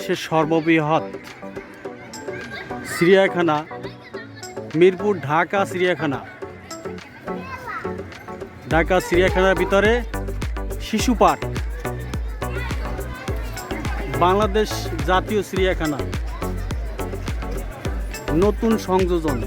বাংলাদেশের সর্ববৃহৎ চিড়িয়াখানা, মিরপুর ঢাকা চিড়িয়াখানা। ঢাকা চিড়িয়াখানার ভিতরে শিশু পার্ক। বাংলাদেশ জাতীয় চিড়িয়াখানা। নতুন সংযোজন।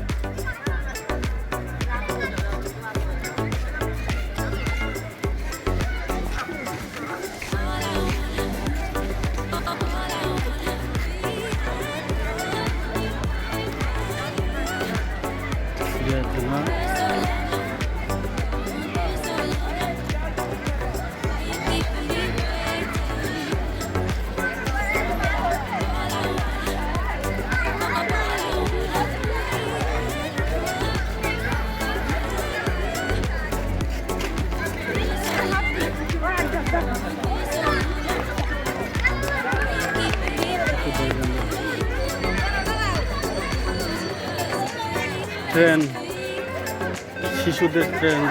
ট্রেন শিশুদের ট্রেন।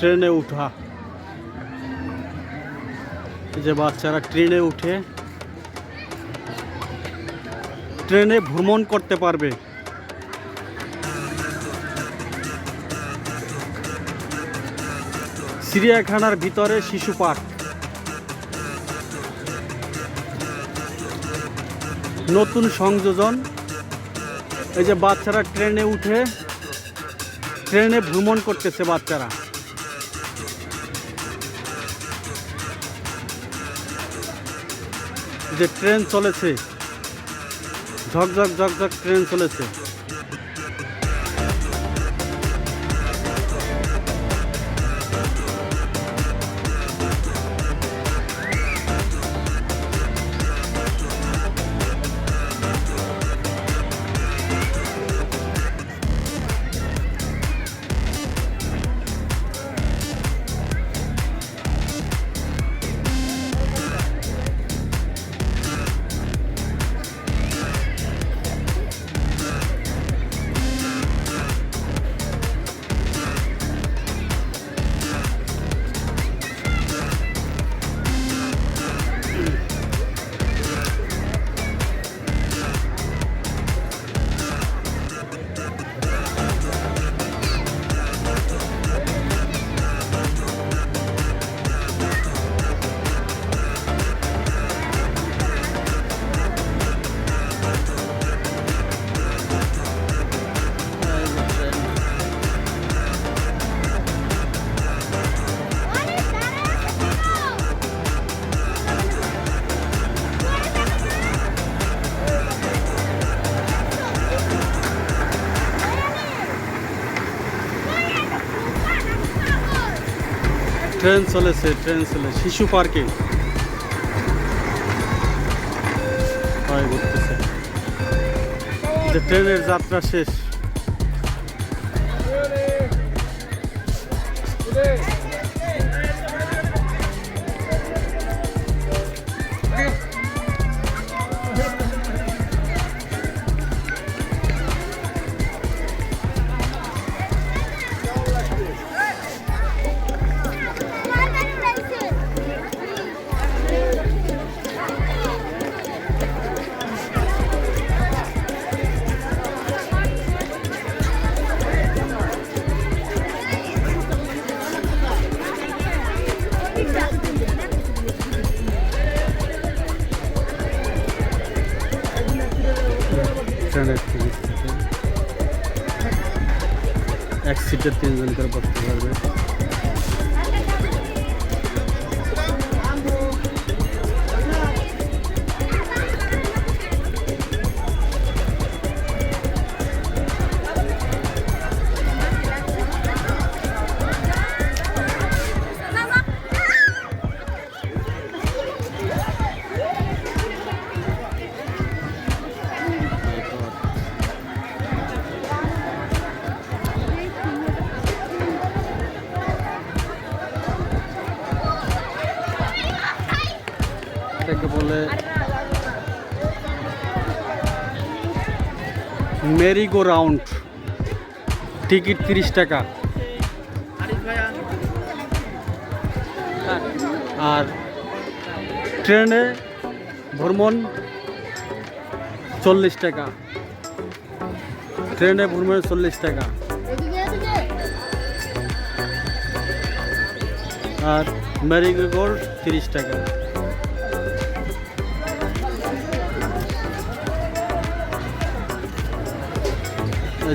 ট্রেনে উঠা। যে বাচ্চারা ট্রেনে উঠে, ট্রেনে ভ্রমণ করতে পারবে। চিড়িয়াখানার ভিতরে শিশু পার্ক। নতুন সংযোজন। এই যে বাচ্চারা ট্রেনে উঠে, ট্রেনে ভ্রমণ করতেছে বাচ্চারা। যে ট্রেন চলেছে ঝকঝক ঝকঝক ট্রেন চলেছে। ট্রেন চলেছে ট্রেন চলে শিশু পার্কে। হয় ঘুরতেছে। যে ট্রেনের যাত্রা শেষ। স্ট্যান্ডার্ড টিকিট থাকে এক সিটে তিনজন করে বসতে পারবে এটাকে বলে মেরি গো রাউন্ড টিকিট তিরিশ টাকা। আর ট্রেনে ভ্রমণ চল্লিশ টাকা। ট্রেনে ভ্রমণ চল্লিশ টাকা। আর মেরিগো গোল্ড তিরিশ টাকা।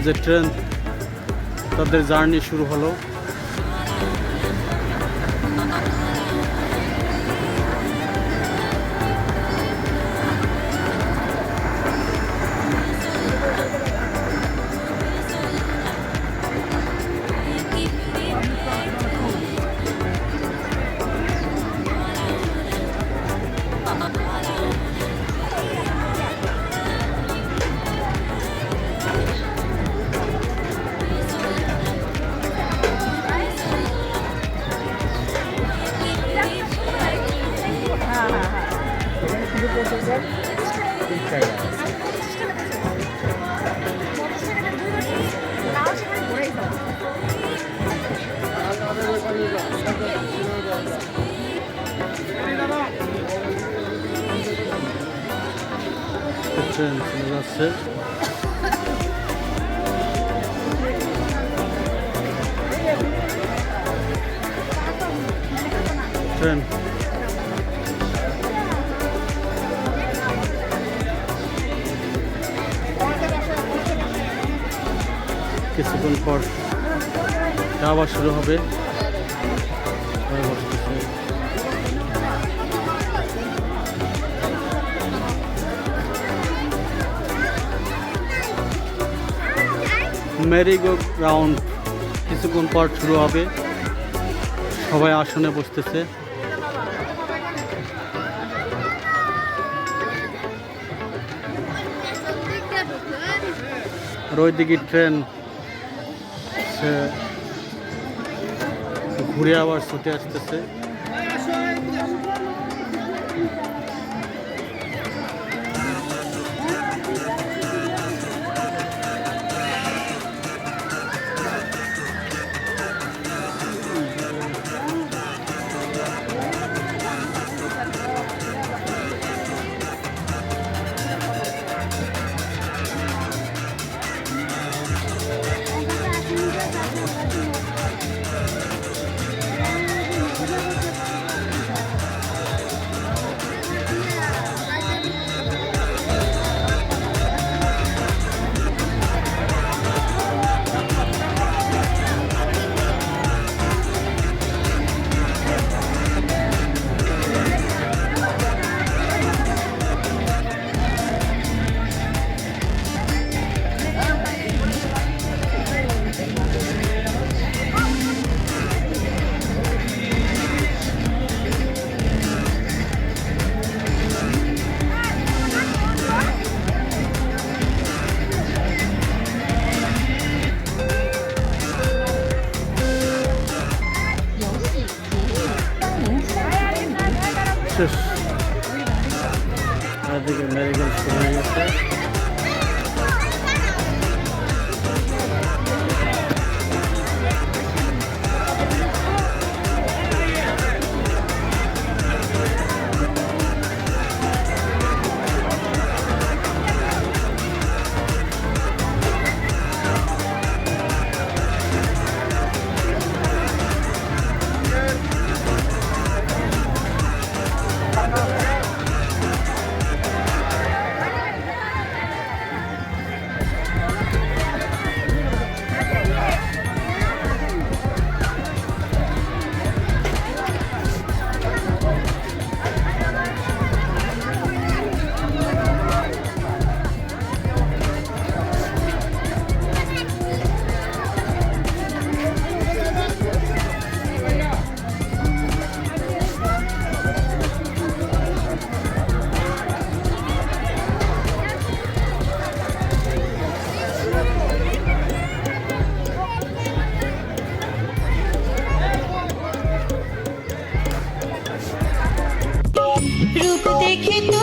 যে ট্রেন তাদের জার্নি শুরু হলো। ট্রেন চলে যাচ্ছে ট্রেন কিছুক্ষণ পর আবার শুরু হবে মেরিগো রাউন্ড কিছুক্ষণ পর শুরু হবে। সবাই আসনে বসতেছে। আর ওইদিকে ট্রেন, সে ঘুরে আবার ছুটে আসতেছে। chiquita.